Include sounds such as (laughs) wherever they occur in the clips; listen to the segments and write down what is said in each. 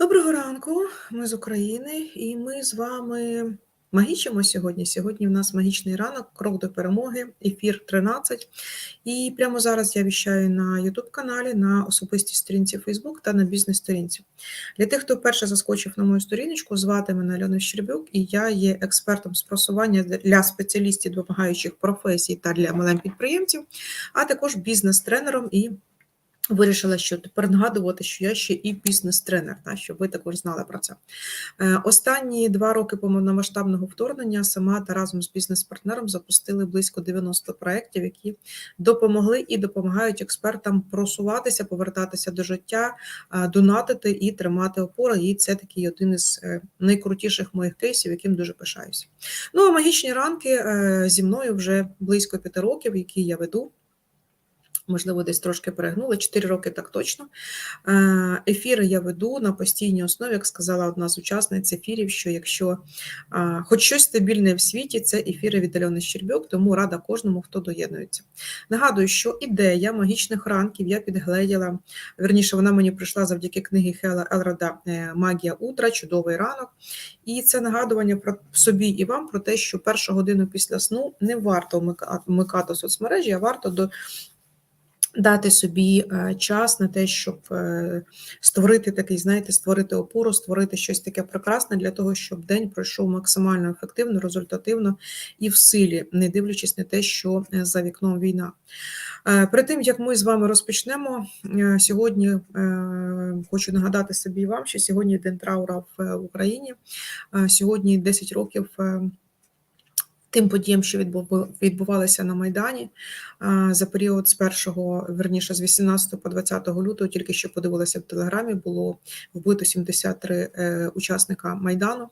Доброго ранку, ми з України, і ми з вами магічимо сьогодні. Сьогодні в нас магічний ранок, крок до перемоги, ефір 13. І прямо зараз я віщаю на YouTube каналі, на особистій сторінці Facebook та на бізнес-сторінці. Для тих, хто вперше заскочив на мою сторіночку, звати мене Альона Щербюк, і я є експертом з просування для спеціалістів допомагаючих професій та для малим підприємців, а також бізнес-тренером і Вирішила, що тепер нагадувати, що я ще і бізнес-тренер, та, щоб ви також знали про це. Е, Останні два роки повномасштабного вторгнення сама та разом з бізнес-партнером запустили близько 90 проєктів, які допомогли і допомагають експертам просуватися, повертатися до життя, е, донатити і тримати опору. І це такий один із е, найкрутіших моїх кейсів, яким дуже пишаюся. Ну а магічні ранки зі мною вже близько п'яти років, які я веду можливо, десь трошки перегнули, 4 роки так точно. Е, ефіри я веду на постійній основі, як сказала одна з учасниць ефірів, що якщо хоч щось стабільне в світі, це ефіри від Альони Щербьок, тому рада кожному, хто доєднується. Нагадую, що ідея магічних ранків я підгледіла. Верніше, вона мені прийшла завдяки книги Хела Елрада е, Магія утра, чудовий ранок. І це нагадування про собі і вам про те, що першу годину після сну не варто вмикати соцмережі, а варто до Дати собі е, час на те, щоб е, створити такий, знаєте, створити опору, створити щось таке прекрасне для того, щоб день пройшов максимально ефективно, результативно і в силі, не дивлячись на те, що е, за вікном війна. Перед тим як ми з вами розпочнемо сьогодні, хочу нагадати собі вам, що сьогодні день траура в Україні. Сьогодні 10 років тим подіям, що відбувалися на Майдані за період з 1, верніше з 18 по 20 лютого, тільки що подивилася в телеграмі, було вбито 73 е, учасника Майдану.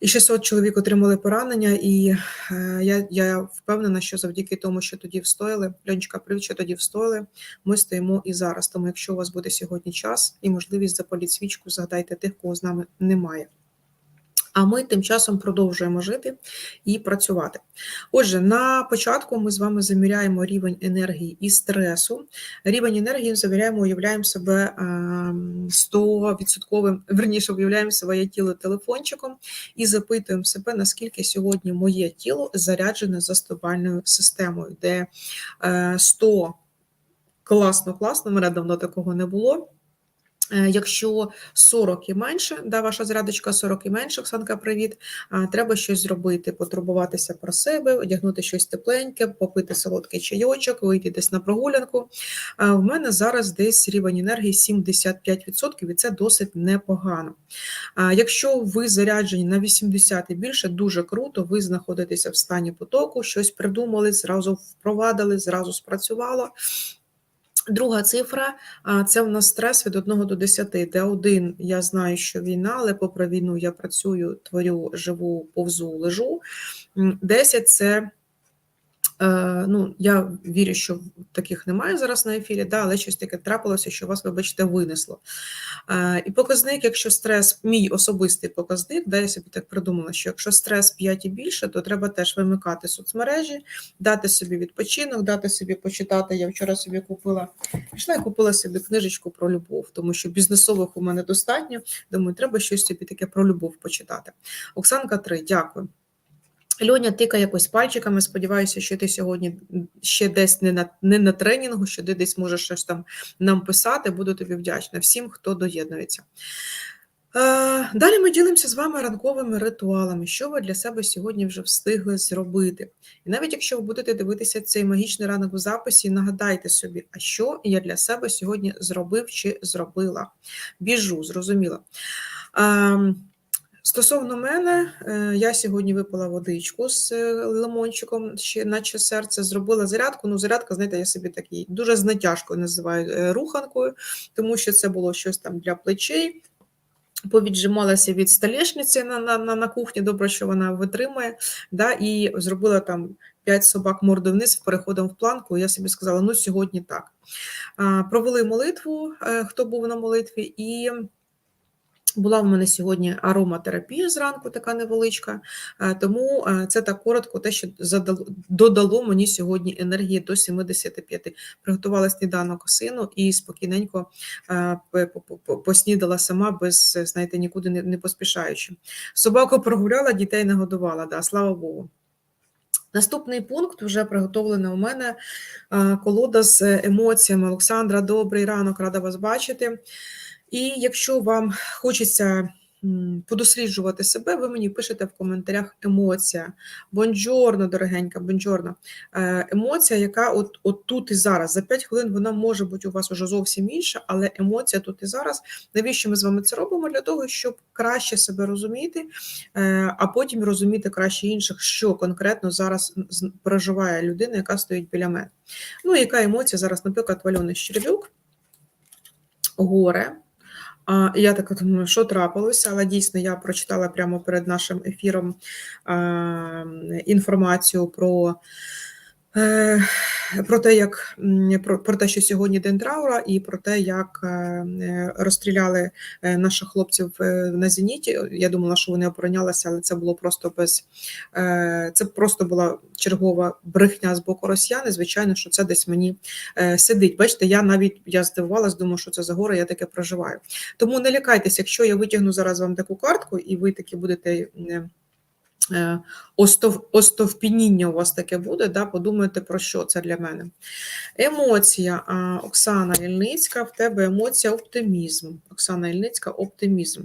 І 600 чоловік отримали поранення, і е, я я впевнена, що завдяки тому, що тоді встояли, Льонечка, привіт, що тоді встояли, ми стоїмо і зараз. Тому, якщо у вас буде сьогодні час і можливість запаліть свічку, згадайте тих, кого з нами немає. А ми тим часом продовжуємо жити і працювати. Отже, на початку ми з вами заміряємо рівень енергії і стресу. Рівень енергії заміряємо, уявляємо себе 100%, ем, верніше уявляємо своє тіло телефончиком і запитуємо себе, наскільки сьогодні моє тіло заряджене заступальною системою, де 100 е, класно, класно, мене давно такого не було. Е, якщо 40 і менше, да, ваша зрядочка 40 і менше, Оксанка, привіт. Треба щось зробити, потурбуватися про себе, одягнути щось тепленьке, попити солодкий чайочок, вийти десь на прогулянку. В мене зараз десь рівень енергії 75%, і це досить непогано. Якщо ви заряджені на 80 і більше, дуже круто, ви знаходитеся в стані потоку, щось придумали, зразу впровадили, зразу спрацювало. Друга цифра це в нас стрес від 1 до 10, де один я знаю, що війна, але попри війну я працюю, творю, живу, повзу, лежу. 10 це ну, я вірю, що таких немає зараз на ефірі, да, але щось таке трапилося, що вас, вибачте, винесло. Е, і показник, якщо стрес, мій особистий показник, да, я собі так придумала, що якщо стрес 5 і більше, то треба теж вимикати соцмережі, дати собі відпочинок, дати собі почитати. Я вчора собі купила, пішла і купила собі книжечку про любов, тому що бізнесових у мене достатньо. Думаю, треба щось собі таке про любов почитати. Оксанка 3, дякую. Льоня тикає якось пальчиками. Сподіваюся, що ти сьогодні ще десь не на не на тренінгу, що ти десь можеш щось там нам писати. Буду тобі вдячна всім, хто доєднується. Е, далі ми ділимося з вами ранковими ритуалами, що ви для себе сьогодні вже встигли зробити. І навіть якщо ви будете дивитися цей магічний ранок у записі, нагадайте собі, а що я для себе сьогодні зробив чи зробила. Біжу, зрозуміло. Ем, Стосовно мене, е, я сьогодні випила водичку з е, лимончиком, ще наче серце, зробила зарядку. Ну, зарядка, знаєте, я собі такий дуже з натяжкою називаю е, руханкою, тому що це було щось там для плечей. Повіджималася від столешниці на на, на, на кухні, добре, що вона витримає, да, і зробила там п'ять собак морди вниз, переходом в планку. Я собі сказала: ну, сьогодні так. Провели молитву, хто був на молитві, і Була в мене сьогодні ароматерапія зранку, така невеличка, е, тому е, це так коротко, те, що додало мені сьогодні енергії до 75. Приготувала сніданок сину і спокійненько е, поснідала сама, без, знаєте, нікуди не, поспішаючи. Собаку прогуляла, дітей нагодувала, да, слава Богу. Наступний пункт вже приготовлена у мене е, колода з емоціями. Олександра, добрий ранок, рада вас бачити. І якщо вам хочеться подосліджувати себе, ви мені пишете в коментарях емоція. Бонджорно, дорогенька, бонджорно. Е, Емоція, яка от, от тут і зараз. За 5 хвилин вона може бути у вас уже зовсім інша, але емоція тут і зараз. Навіщо ми з вами це робимо? Для того, щоб краще себе розуміти, е, а потім розуміти краще інших, що конкретно зараз проживає людина, яка стоїть біля мене. Ну, яка емоція зараз, наприклад, Вальони Щербюк, горе. А, я так думаю, що трапилося, але дійсно я прочитала прямо перед нашим ефіром а, інформацію про, про те, як про, про те, що сьогодні день траура, і про те, як е, е, розстріляли е, наших хлопців е, на зеніті. Я думала, що вони оборонялися, але це було просто без е, це просто була чергова брехня з боку росіян. І, звичайно, що це десь мені е, сидить. Бачите, я навіть я здивувалась, думаю, що це за горе, я таке проживаю. Тому не лякайтесь, якщо я витягну зараз вам таку картку, і ви таки будете. Е, Остов, остовпініння у вас таке буде, да, подумайте, про що це для мене. Емоція. Оксана Ільницька, в тебе емоція оптимізм. Оксана Ільницька, оптимізм.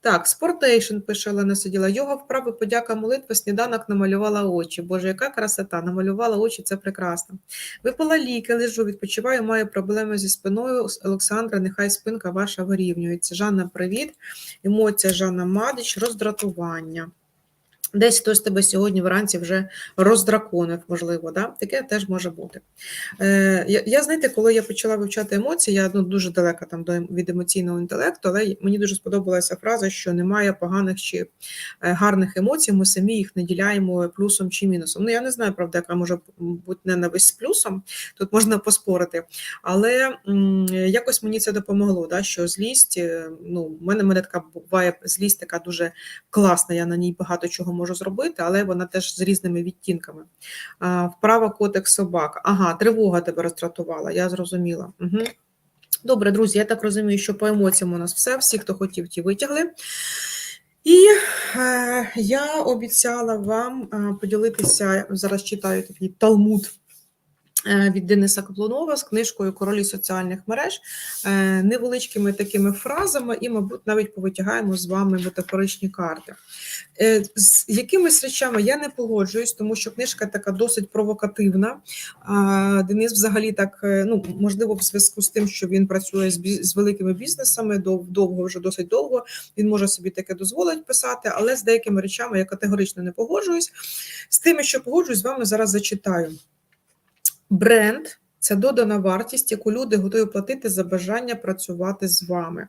Так, спортейшн пише Олена сиділа. Йога вправи, подяка, молитва, сніданок намалювала очі. Боже, яка красота! Намалювала очі, це прекрасно. Випила ліки, лежу, відпочиваю, маю проблеми зі спиною. Олександра, нехай спинка ваша вирівнюється. Жанна, привіт. Емоція Жанна Мадич, роздратування. Десь хтось тебе сьогодні вранці вже роздраконив, можливо, да? таке теж може бути. Е, я, знаєте, коли я почала вивчати емоції, я ну, дуже далека там до, ем- від емоційного інтелекту, але мені дуже сподобалася фраза, що немає поганих чи е, гарних емоцій, ми самі їх наділяємо плюсом чи мінусом. Ну, я не знаю, правда, яка може бути ненависть з плюсом, тут можна поспорити. Але м, якось мені це допомогло, да, що злість, е, ну, в мене, мене така буває злість така дуже класна, я на ній багато чого можу зробити, але вона теж з різними відтінками. Вправа котик собак. Ага, тривога тебе розтратувала, я зрозуміла. Угу. Добре, друзі, я так розумію, що по емоціям у нас все. Всі, хто хотів, ті витягли. І е, я обіцяла вам е, поділитися, зараз читаю такий талмуд від Дениса Каплунова з книжкою Королі соціальних мереж, е, невеличкими такими фразами, і, мабуть, навіть повитягаємо з вами метафоричні карти. Е, З якимись речами я не погоджуюсь, тому що книжка така досить провокативна. Денис взагалі так, е, ну можливо, в зв'язку з тим, що він працює з, великими бізнесами довго, вже досить довго. Він може собі таке дозволить писати, але з деякими речами я категорично не погоджуюсь. З тими, що погоджуюсь, з вами зараз зачитаю. Бренд це додана вартість, яку люди готові платити за бажання працювати з вами.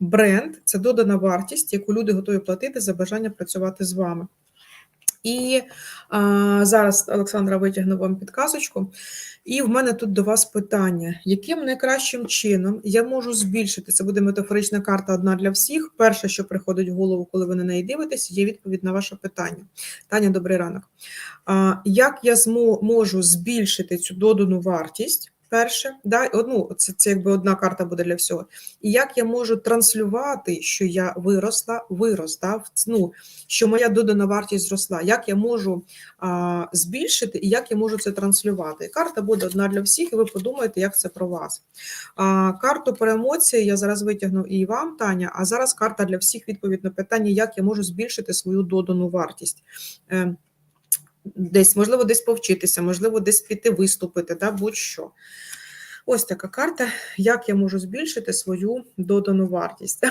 Бренд це додана вартість, яку люди готові платити за бажання працювати з вами. І а, зараз Олександра витягне вам підказочку. І в мене тут до вас питання: яким найкращим чином я можу збільшити? Це буде метафорична карта одна для всіх. Перше, що приходить в голову, коли ви на неї дивитесь, є відповідь на ваше питання. Таня, добрий ранок. А, як я змо, можу збільшити цю додану вартість? Перше, да, одну, це, це якби одна карта буде для всього. І як я можу транслювати, що я виросла, вирос, да, ну, що моя додана вартість зросла, як я можу а, збільшити і як я можу це транслювати. Карта буде одна для всіх, і ви подумаєте, як це про вас. А, карту про емоції я зараз витягну і вам, Таня, а зараз карта для всіх відповідь на питання, як я можу збільшити свою додану вартість. Е, Десь, можливо, десь повчитися, можливо, десь піти виступити, да, будь-що. Ось така карта, як я можу збільшити свою додану вартість.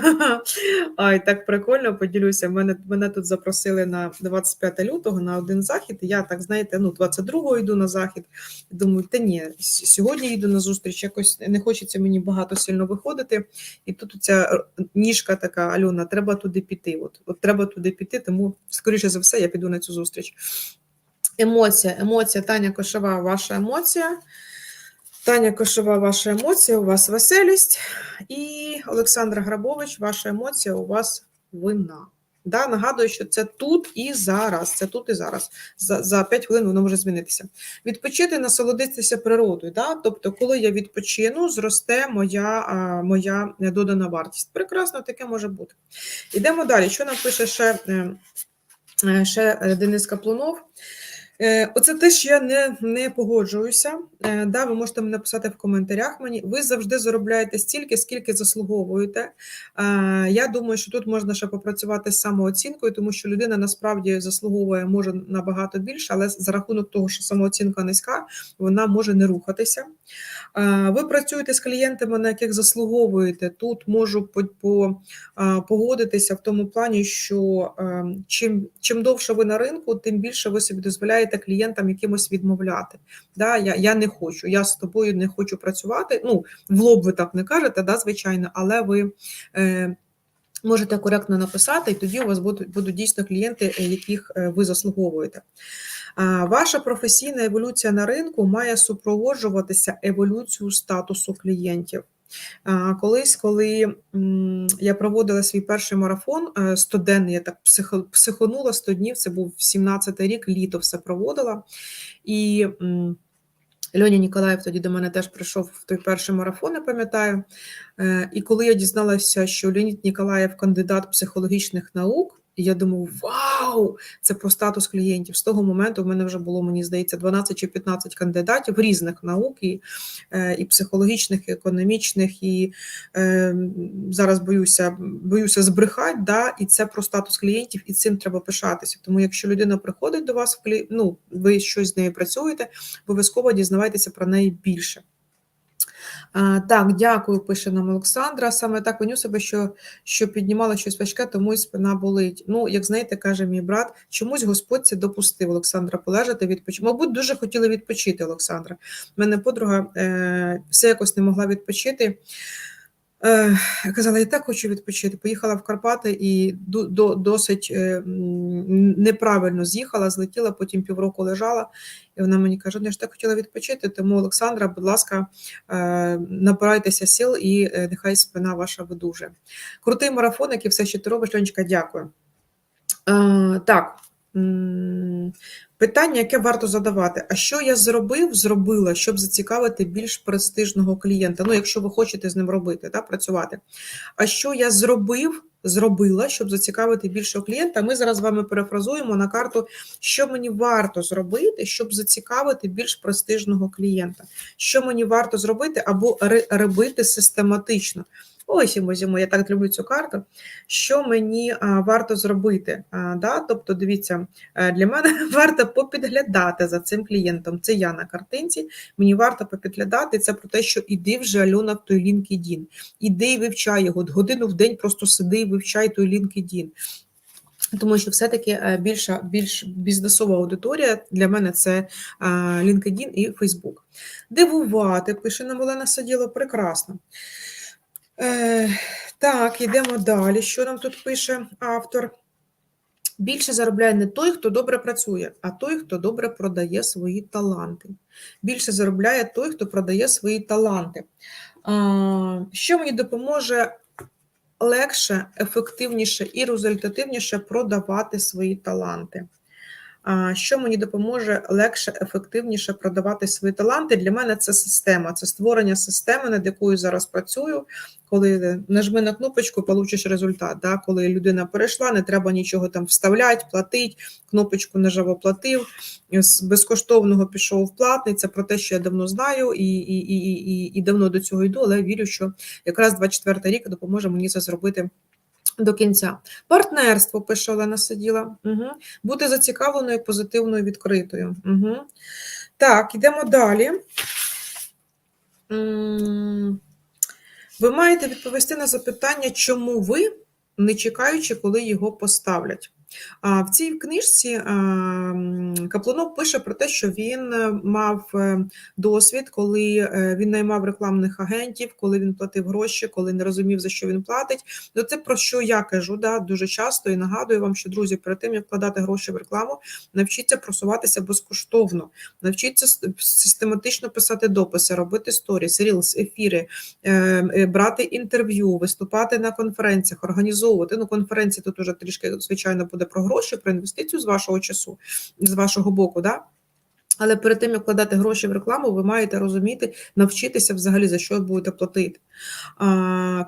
(laughs) Ай, так прикольно поділюся. Мене, мене тут запросили на 25 лютого на один захід. Я так, знаєте, ну, 22-го йду на захід. Думаю, та ні, сьогодні їду на зустріч, якось не хочеться мені багато сильно виходити. І тут ця ніжка така, Альона, треба туди піти. От, от треба туди піти, тому, скоріше за все, я піду на цю зустріч. Емоція, емоція, Таня Кошова, ваша емоція. Таня Кошова, ваша емоція, у вас веселість. І Олександра Грабович, ваша емоція, у вас вина. Да, нагадую, що це тут і зараз. Це тут і зараз. За, за 5 хвилин воно може змінитися. Відпочити, насолодитися природою. Да? Тобто, коли я відпочину, зросте моя, а, моя додана вартість. Прекрасно, таке може бути. Йдемо далі. Що нам пише ще, е, е, ще е, Денис Каплунов? Е, Оце те, що я не, не погоджуюся. Е, Да, ви можете мені написати в коментарях мені. Ви завжди заробляєте стільки, скільки заслуговуєте. Е, Я думаю, що тут можна ще попрацювати з самооцінкою, тому що людина насправді заслуговує може набагато більше, але за рахунок того, що самооцінка низька, вона може не рухатися. Ви працюєте з клієнтами, на яких заслуговуєте. Тут можу погодитися в тому плані, що е, чим, чим довше ви на ринку, тим більше ви собі дозволяєте клієнтам якимось відмовляти. Да, я, я не хочу, я з тобою не хочу працювати. Ну, в лоб ви так не кажете, да, звичайно, але ви. Е, Можете коректно написати, і тоді у вас будуть будуть дійсно клієнти, е, яких е, ви заслуговуєте. Ваша професійна еволюція на ринку має супроводжуватися еволюцією статусу клієнтів. Колись, коли я проводила свій перший марафон е, 100-денний, я так психонула 100 днів, це був 17-й рік, літо все проводила. І Льоня Ніколаєв тоді до мене теж прийшов в той перший марафон, я пам'ятаю. Е, І коли я дізналася, що Леонід Ніколаєв кандидат психологічних наук, я думаю, вау! Це про статус клієнтів. З того моменту в мене вже було, мені здається, 12 чи 15 кандидатів різних наук, і, е, і психологічних, і економічних, і е, зараз боюся, боюся збрехати, да, і це про статус клієнтів, і цим треба пишатися. Тому якщо людина приходить до вас, ну, ви щось з нею працюєте, обов'язково дізнавайтеся про неї більше. Так, дякую, пише нам Олександра. Саме так виню себе, що, що піднімала щось важке, тому і спина болить. Ну, як знаєте, каже мій брат, чомусь Господь це допустив Олександра полежати, відпочити. Мабуть, дуже хотіли відпочити Олександра. У мене подруга е, все якось не могла відпочити. Казала, я так хочу відпочити. Поїхала в Карпати і до, до, досить е, неправильно з'їхала, злетіла, потім півроку лежала. І вона мені каже: «Ну, я ж так хотіла відпочити. Тому, Олександра, будь ласка, е, набирайтеся сил і е, нехай спина ваша видужує. Крутий марафон, який все, що ти робиш, Леночка, дякую. Так. Питання, яке варто задавати: а що я зробив, зробила, щоб зацікавити більш престижного клієнта? Ну, якщо ви хочете з ним робити, да, працювати. А що я зробив, зробила, щоб зацікавити більшого клієнта? Ми зараз з вами перефразуємо на карту, що мені варто зробити, щоб зацікавити більш престижного клієнта. Що мені варто зробити або робити систематично. Ось зиму, я так люблю цю карту. Що мені варто зробити? Да? Тобто, дивіться, е, для мене (laughs) варто попідглядати за цим клієнтом. Це я на картинці. Мені варто попідглядати. Це про те, що іди вже Альона в той LinkedIn. Іди і вивчай його. Годину в день просто сиди і вивчай той LinkedIn. Тому що все-таки е, більша більш бізнесова аудиторія для мене це е, LinkedIn і Facebook. Дивувати, пише нам Олена Саділо, прекрасно. Е, так, йдемо далі. Що нам тут пише автор? Більше заробляє не той, хто добре працює, а той, хто добре продає свої таланти. Більше заробляє той, хто продає свої таланти. Що мені допоможе легше, ефективніше і результативніше продавати свої таланти? Що мені допоможе легше, ефективніше продавати свої таланти? Для мене це система, це створення системи, над якою зараз працюю. Коли нажми на кнопочку, получиш результат. Да? Коли людина перейшла, не треба нічого там вставляти, платити, кнопочку нажав, оплатив, з безкоштовного пішов в платний. Це про те, що я давно знаю і, і, і, і, і давно до цього йду, але вірю, що якраз 24 рік допоможе мені це зробити. До кінця партнерство пише Олена Сиділа. Угу. Бути зацікавленою, позитивною, відкритою. Угу. Так, йдемо далі. Ви маєте відповісти на запитання, чому ви, не чекаючи, коли його поставлять. В цій книжці Каплунов пише про те, що він е, мав е, досвід, коли е, він наймав рекламних агентів, коли він платив гроші, коли не розумів, за що він платить. Ну, це про що я кажу да, дуже часто і нагадую вам, що друзі, перед тим як вкладати гроші в рекламу, навчіться просуватися безкоштовно, навчіться систематично писати дописи, робити сторіс, рілс, ефіри, брати інтерв'ю, виступати на конференціях, організовувати. Ну, конференції тут уже трішки, звичайно, буде про гроші, про інвестицію з вашого часу, з вашого боку. Да? Але перед тим, як вкладати гроші в рекламу, ви маєте розуміти, навчитися взагалі, за що будете платити.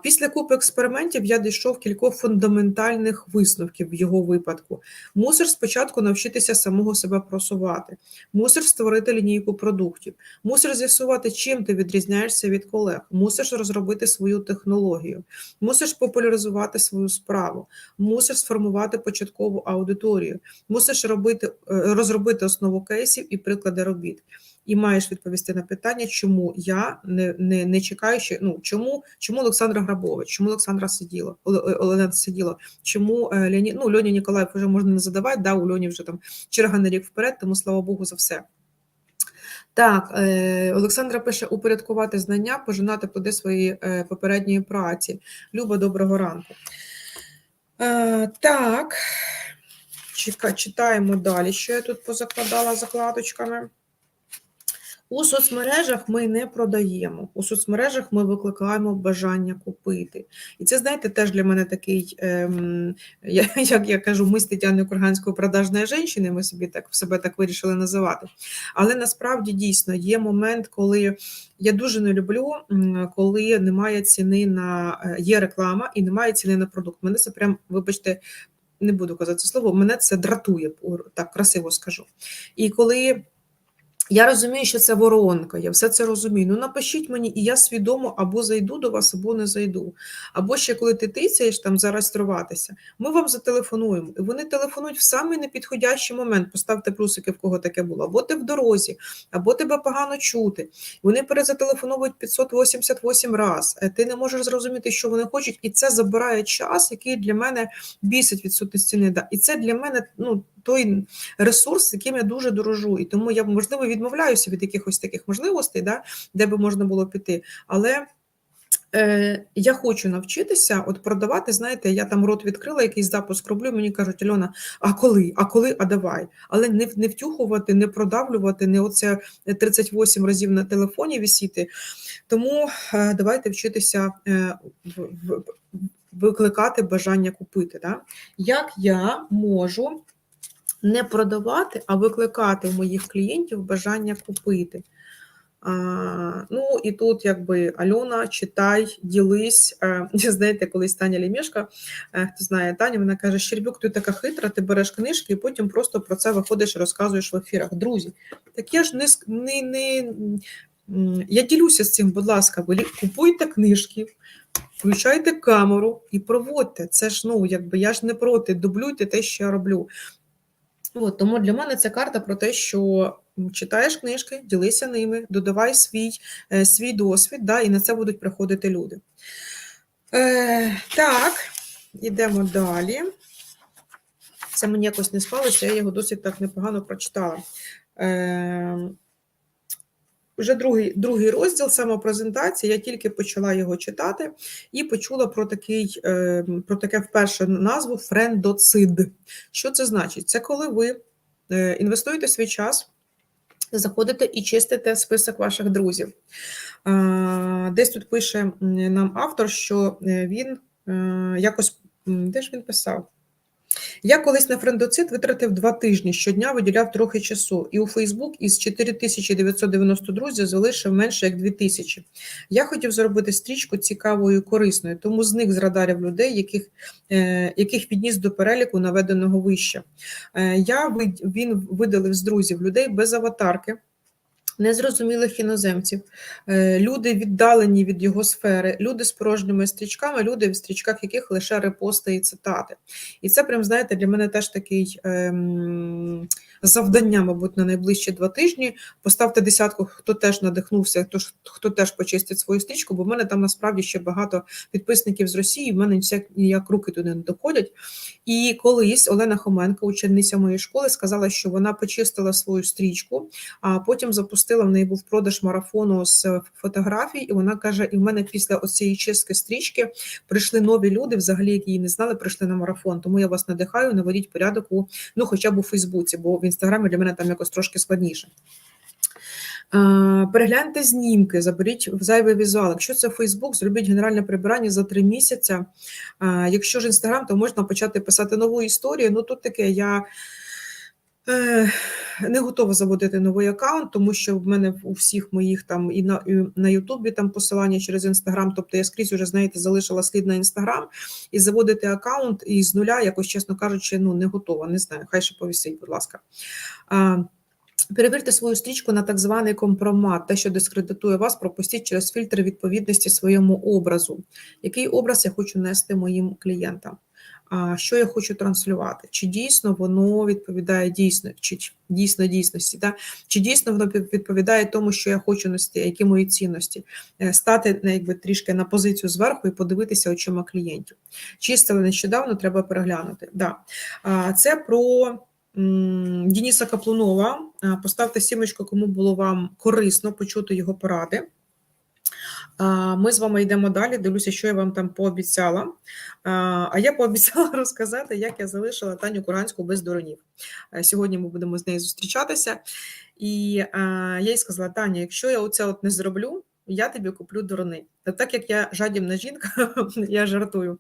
Після купи експериментів я дійшов кількох фундаментальних висновків в його випадку. Мусиш спочатку навчитися самого себе просувати, мусиш створити лінійку продуктів, мусиш з'ясувати, чим ти відрізняєшся від колег, мусиш розробити свою технологію, мусиш популяризувати свою справу, мусиш сформувати початкову аудиторію, мусиш робити, е, розробити основу кейсів і приклади робіт. І маєш відповісти на питання, чому я не не, не чекаю, що ну чому чому Олександра Грабович, чому Олександра сиділа, Олена сиділа, чому е, Леонід, ну Льоні Ніколаєв вже можна не задавати, да, у Льоні вже там черга на рік вперед, тому слава Богу за все. Так, е, Олександра пише: упорядкувати знання, пожинати плоди своєї е, попередньої праці. Люба, доброго ранку. Е, Так, читаємо далі, що я тут позакладала закладочками. У соцмережах ми не продаємо. У соцмережах ми викликаємо бажання купити. І це, знаєте, теж для мене такий, ем, (laughs) як я кажу, ми з Тетяною Курганською продажної жінки, ми собі так себе так вирішили називати. Але насправді дійсно є момент, коли я дуже не люблю, коли немає ціни на е, є реклама і немає ціни на продукт. Мене це прям, вибачте. Не буду казати слово, мене це дратує, так красиво скажу. І коли я розумію, що це воронка, я все це розумію. Ну напишіть мені, і я свідомо або зайду до вас, або не зайду. Або ще коли ти тицяєш там зареєструватися, ми вам зателефонуємо. І вони телефонують в самий непідходящий момент. Поставте плюсики, в кого таке було, або ти в дорозі, або тебе погано чути. Вони перезателефоновують 588 раз. Е, Ти не можеш зрозуміти, що вони хочуть, і це забирає час, який для мене бісить відсутність ціни. І це для мене ну, той ресурс, яким я дуже дорожу. І тому я, можливо, відмовляюся від якихось таких можливостей, да, де би можна було піти. Але е, я хочу навчитися от продавати. Знаєте, я там рот відкрила, якийсь запуск роблю. Мені кажуть, Альона, а коли? А коли? А давай. Але не, не втюхувати, не продавлювати, не оце 38 разів на телефоні висіти. Тому е, давайте вчитися е, в, в, викликати бажання купити. Да? Як я можу не продавати, а викликати у моїх клієнтів бажання купити. А, ну і тут, якби Альона, читай, ділись. А, (laughs) знаєте, колись Таня Лімішка, хто знає Таня, вона каже: Щербюк, ти така хитра, ти береш книжки і потім просто про це виходиш і розказуєш в ефірах. Друзі, так я ж не не, не я ділюся з цим, будь ласка, ви купуйте книжки, включайте камеру і проводьте. Це ж ну, якби я ж не проти, дублюйте те, що я роблю. От, тому для мене це карта про те, що читаєш книжки, ділися ними, додавай свій е, свій досвід, да, і на це будуть приходити люди. Е, Так, йдемо далі. Це мені якось не спалося, я його досить так непогано прочитала. Е, вже другий другий розділ самопрезентації, я тільки почала його читати і почула про такий, е, про таке вперше назву френдоцид. Що це значить? Це коли ви е, інвестуєте свій час, заходите і чистите список ваших друзів. Десь тут пише нам автор, що е, він якось де ж він писав? Я колись на френдоцит витратив два тижні, щодня виділяв трохи часу, і у Фейсбук із 4990 друзів залишив менше як 2000. Я хотів зробити стрічку цікавою і корисною, тому зник з радарів людей, яких е, яких підніс до переліку наведеного вище. Е, я Він видалив з друзів людей без аватарки. Незрозумілих іноземців, е, люди віддалені від його сфери, люди з порожніми стрічками, люди, в стрічках яких лише репости і цитати. І це, прям, знаєте, для мене теж такий ем, завдання, мабуть, на найближчі два тижні. Поставте десятку, хто теж надихнувся, хто, хто теж почистить свою стрічку, бо в мене там насправді ще багато підписників з Росії, в мене ніяк руки туди не доходять. І колись Олена Хоменко, учениця моєї школи, сказала, що вона почистила свою стрічку, а потім запустила в неї був продаж марафону з фотографій, і вона каже: і в мене після оцієї чистки стрічки прийшли нові люди, взагалі, які її не знали, прийшли на марафон. Тому я вас надихаю, наведіть порядок у ну, хоча б у Фейсбуці, бо в інстаграмі для мене там якось трошки складніше. Перегляньте знімки, заберіть в зайвий візуал. Якщо це Фейсбук, зробіть генеральне прибирання за три місяці. Якщо ж Інстаграм, то можна почати писати нову історію. Ну тут таке я. Е, не готова заводити новий аккаунт, тому що в мене у всіх моїх там і на і на Ютубі там посилання через Інстаграм. Тобто я скрізь уже знаєте, залишила слід на Інстаграм і заводити аккаунт із нуля, якось чесно кажучи, ну не готова. Не знаю. Хай ще повісить, будь ласка. Перевірте свою стрічку на так званий компромат, те, що дискредитує вас, пропустіть через фільтр відповідності своєму образу. Який образ я хочу нести моїм клієнтам? Що я хочу транслювати? Чи дійсно воно відповідає дійсно, чи дійсно дійсності? Да? Чи дійсно воно відповідає тому, що я хочу нести, які мої цінності? Е, стати якби трішки на позицію зверху і подивитися очима клієнтів. Чистили нещодавно, треба переглянути. Да. Це про. Дініса Каплунова. Поставте сімочку, кому було вам корисно почути його поради. Ми з вами йдемо далі. Дивлюся, що я вам там пообіцяла. А я пообіцяла (laughs) розказати, як я залишила Таню Куранську без доронів. Е, сьогодні ми будемо з нею зустрічатися. І я їй сказала: Таня, якщо я оце от не зроблю, я тобі куплю дурни. Та так як я жадібна жінка, (laughs) я жартую.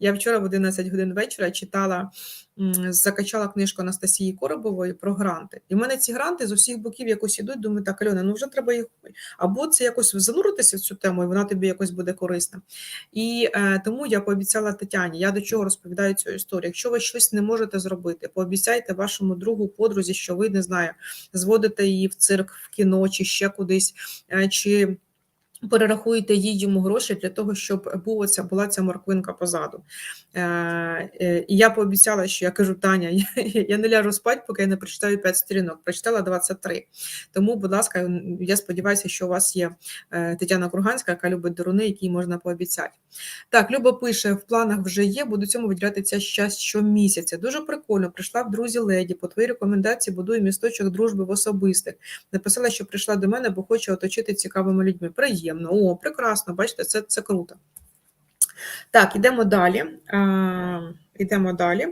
Я вчора в 11 годин вечора читала, закачала книжку Анастасії Коробової про гранти. І в мене ці гранти з усіх боків якось ідуть, думаю, так, Альона, ну вже треба їх. Або це якось зануритися в цю тему, і вона тобі якось буде корисна. І е, тому я пообіцяла Тетяні, я до чого розповідаю цю історію. Якщо ви щось не можете зробити, пообіцяйте вашому другу, подрузі, що ви не знаю, зводите її в цирк, в кіно, чи ще кудись. Е, чи Перерахуєте їй йому гроші для того, щоб була ця була ця морквинка позаду. Е, е, І я пообіцяла, що я кажу, Таня, я, я не ляжу спати, поки я не прочитаю 5 сторінок, прочитала 23. Тому, будь ласка, я сподіваюся, що у вас є е, Тетяна Курганська, яка любить даруни, якій можна пообіцяти. Так, Люба пише: в планах вже є, буду цьому виділятися час щомісяця. Дуже прикольно. Прийшла в друзі леді, по твоїй рекомендації будую місточок дружби в особистих. Написала, що прийшла до мене, бо хоче оточити цікавими людьми. Приємно. О, прекрасно, бачите, це це круто. Так, ідемо далі. А, Ідемо далі.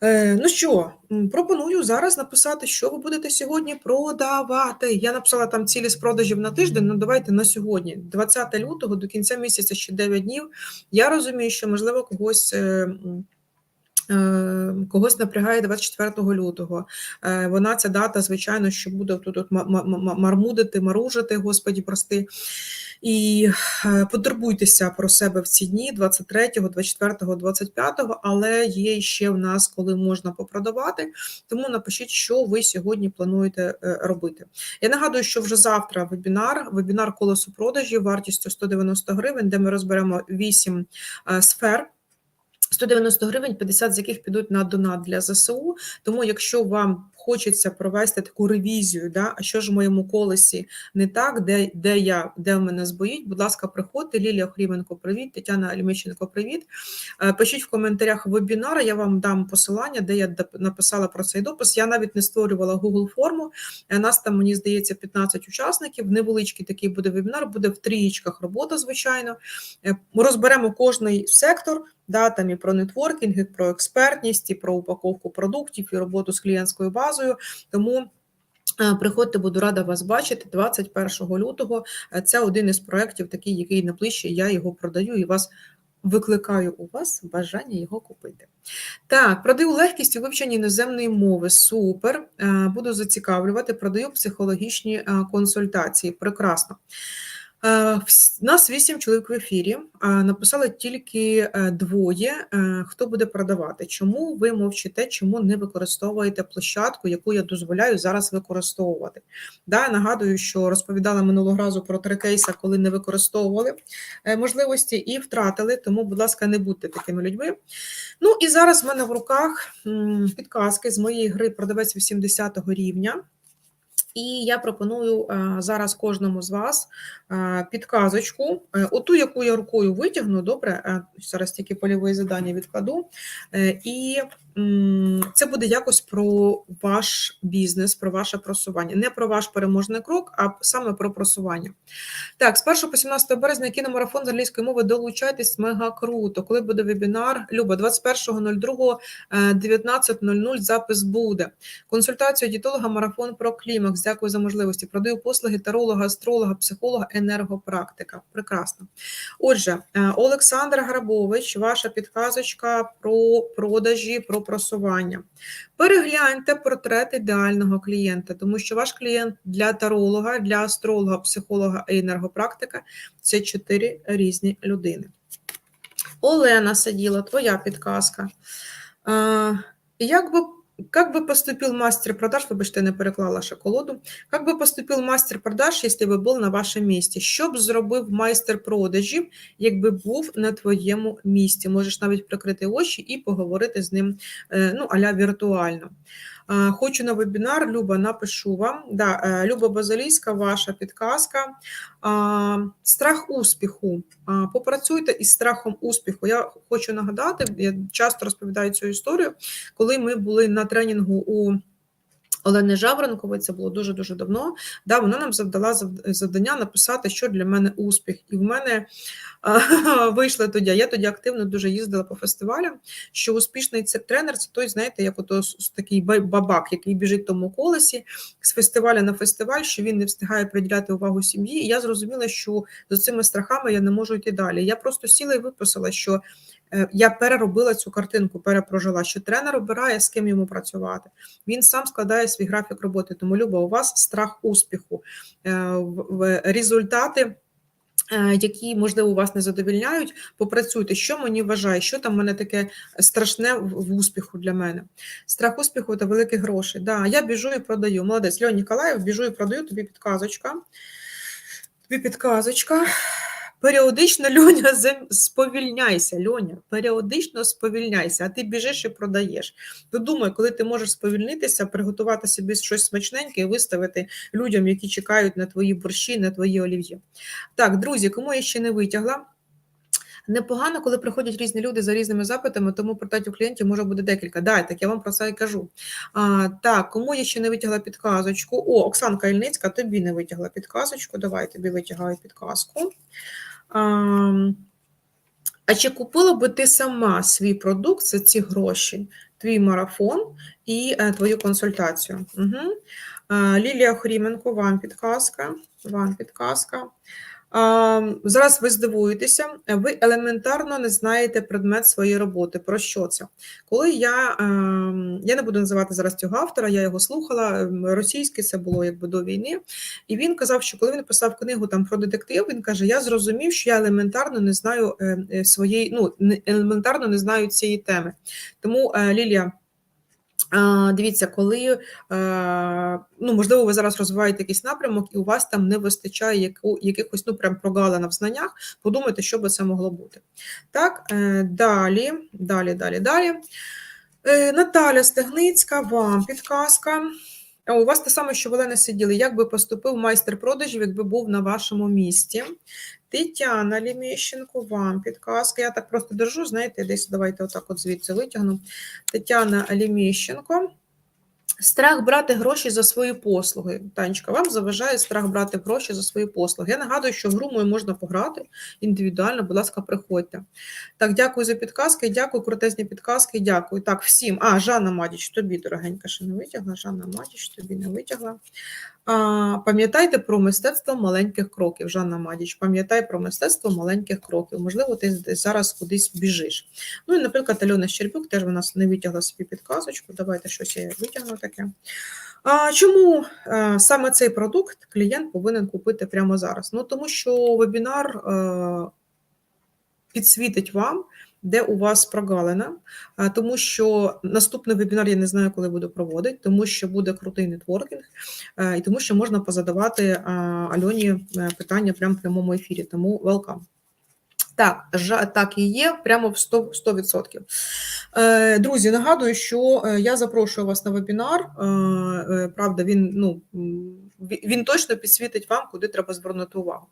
Е, Ну що, пропоную зараз написати, що ви будете сьогодні продавати. Я написала там цілі з продажів на тиждень, ну давайте на сьогодні, 20 лютого, до кінця місяця ще 9 днів. Я розумію, що, можливо, когось. Е, Е, когось напрягає 24 лютого. Вона ця дата, звичайно, що буде тут мармудити, маружити, господі, прости. І е, потурбуйтеся про себе в ці дні 23, 24, 25, але є ще в нас, коли можна попродавати. Тому напишіть, що ви сьогодні плануєте робити. Я нагадую, що вже завтра вебінар, вебінар колесу продажів вартістю 190 гривень, де ми розберемо 8 сфер. 190 гривень, 50 з яких підуть на донат для ЗСУ. Тому, якщо вам хочеться провести таку ревізію, да, а що ж в моєму колесі не так, де де я, де в мене збоїть, будь ласка, приходьте. Лілія Хріменко, привіт, Тетяна Альмиченко, привіт. Е, пишіть в коментарях вебінара, я вам дам посилання, де я написала про цей допис. Я навіть не створювала Google форму. Е, нас там, мені здається, 15 учасників. Невеличкий такий буде вебінар, буде в трієчках робота, звичайно. Ми е, розберемо кожний сектор да, там і про нетворкінг, і про експертність, і про упаковку продуктів, і роботу з клієнтською базою. Тому. Е, приходьте, буду рада вас бачити 21 лютого. Е, це один із проєктів, такий, який на площі, я його продаю і вас викликаю у вас бажання його купити. Так, продаю легкість у вивченні іноземної мови. Супер. Е, буду зацікавлювати, продаю психологічні консультації. Прекрасно. Е, Нас вісім чоловік в ефірі. Написали тільки е, двоє, е, хто буде продавати. Чому ви мовчите? Чому не використовуєте площадку, яку я дозволяю зараз використовувати? Да, нагадую, що розповідала минулого разу про три кейси, коли не використовували е, можливості і втратили. Тому, будь ласка, не будьте такими людьми. Ну і зараз в мене в руках підказки з моєї гри продавець 80 рівня. І я пропоную е, зараз кожному з вас е, підказочку, е, оту, яку я рукою витягну, добре, зараз тільки польове завдання відкладу. І це буде якось про ваш бізнес, про ваше просування. Не про ваш переможний крок, а саме про просування. Так, з 1 по 17 березня кіномарафон з англійської мови долучайтесь мега круто. Коли буде вебінар? Люба, 21.02, е, 19.00 запис буде. Консультацію дієтолога, марафон про клімакс. Дякую за можливості. Продаю послуги таролога, астролога, психолога, енергопрактика. Прекрасно. Отже, е, Олександр Грабович, ваша підказочка про продажі, про просування. Перегляньте портрет ідеального клієнта, тому що ваш клієнт для таролога, для астролога, психолога і енергопрактика це чотири різні людини. Олена сиділа, твоя підказка. Е, Як би, как бы поступил мастер продаж, вибачте, не переклала колоду. Как би поступив мастер продаж, якщо би був на вашому місці? Що б зробив майстер продажів, якби був на твоєму місці? Можеш навіть прикрити очі і поговорити з ним е, ну, аля віртуально. Е, Хочу на вебінар, Люба, напишу вам. Да, е, Люба Базалійська, ваша підказка. Страх успіху. Попрацюйте із страхом успіху. Я хочу нагадати, я часто розповідаю цю історію, коли ми були на тренінгу у Олени Жаворонкової, це було дуже-дуже давно. Да, вона нам завдала зав- завдання написати, що для мене успіх. І в мене а, (laughs) вийшли тоді. Я тоді активно дуже їздила по фестивалям. Що успішний це тренер, це той, знаєте, як ото такий бабак, який біжить в тому колесі з фестиваля на фестиваль, що він не встигає приділяти увагу сім'ї. І я зрозуміла, що з цими страхами я не можу йти далі. Я просто сіла і виписала, що я переробила цю картинку, перепрожила, що тренер обирає, з ким йому працювати. Він сам складає свій графік роботи. Тому, Люба, у вас страх успіху, Е, результати. е, Які можливо вас не задовільняють, попрацюйте, що мені вважає, що там в мене таке страшне в в успіху для мене. Страх успіху та великі гроші. Да, я біжу і продаю. Молодець, Льон Ніколаєв, біжу і продаю тобі підказочка. Тобі підказочка. Періодично Льоня (laughs) сповільняйся, Льоня, періодично сповільняйся, а ти біжиш і продаєш. То думай, коли ти можеш сповільнитися, приготувати собі щось смачненьке і виставити людям, які чекають на твої борщі, на твої олів'є. Так, друзі, кому я ще не витягла? Непогано, коли приходять різні люди за різними запитами, тому портретів клієнтів може бути декілька. Да, так я вам про це і кажу. А, так, кому я ще не витягла підказочку? О, Оксанка Ільницька, тобі не витягла підказочку. Давай тобі витягаю підказку. А, чи купила би ти сама свій продукт за ці гроші, твій марафон і е, твою консультацію? Угу. Лілія Хріменко, вам підказка. Вам підказка. Зараз ви здивуєтеся, ви елементарно не знаєте предмет своєї роботи. Про що це? Коли я, я не буду називати зараз цього автора, я його слухала, російський це було якби до війни, і він казав, що коли він писав книгу там про детектив, він каже: Я зрозумів, що я елементарно не знаю е, е, своєї, ну елементарно не знаю цієї теми. Тому е, Лілія. Дивіться, коли ну можливо, ви зараз розвиваєте якийсь напрямок, і у вас там не вистачає яку, якихось ну прям прогалина в знаннях. Подумайте, що би це могло бути. Так, е, далі, далі, далі, далі. Е, Наталя Стегницька, вам підказка. У вас те саме, що в Олени сиділи. Як би поступив майстер продажів, якби був на вашому місці? Тетяна Ліміщенко, вам підказка. Я так просто держу, знаєте, десь давайте отак от звідси витягну. Тетяна Ліміщенко. Страх брати гроші за свої послуги. Танечка, вам заважає страх брати гроші за свої послуги. Я нагадую, що в гру мою можна пограти індивідуально, будь ласка, приходьте. Так, дякую за підказки, дякую, крутезні підказки, дякую. Так, всім. А, Жанна Мадіч, тобі, дорогенька, ще не витягла. Жанна Мадіч, тобі не витягла. Пам'ятайте про мистецтво маленьких кроків. Жанна Мадіч, пам'ятай про мистецтво маленьких кроків. Можливо, ти зараз кудись біжиш. Ну і, наприклад, Альона Щербюк теж вона не витягла собі підказочку. Давайте щось я витягну таке. А чому е, саме цей продукт клієнт повинен купити прямо зараз? Ну тому що вебінар е, підсвітить вам, де у вас прогалина, тому що наступний вебінар я не знаю, коли буду проводити, тому що буде крутий нетворкінг, і тому що можна позадавати Альоні е, питання прямо в прямому ефірі. Тому welcome. Так, так і є, прямо в 100%. 100%. Е, Друзі, нагадую, що е, я запрошую вас на вебінар. Правда, він, ну, він точно підсвітить вам, куди треба звернути увагу.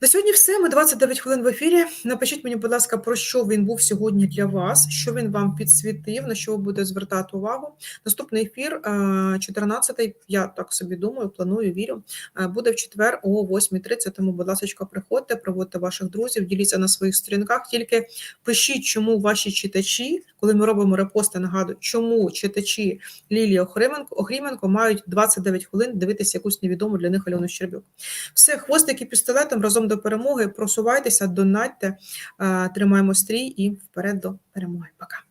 На сьогодні все. Ми 29 хвилин в ефірі. Напишіть мені, будь ласка, про що він був сьогодні для вас, що він вам підсвітив, на що ви будете звертати увагу. Наступний ефір, е, 14-й, я так собі думаю, планую, вірю, е, буде в четвер о 8.30, тому, будь ласка, приходьте, проводьте ваших друзів, діліться на своїх сторінках. Тільки пишіть, чому ваші читачі, коли ми робимо репости, нагадую, чому читачі Лілії Охрименко, Охріменко мають 29 хвилин дивитися якусь невідому для них Альону Щербюк. Все, хвостики пістолетом разом до перемоги. Просувайтеся, донатьте, е, тримаємо стрій і вперед до перемоги. Пока.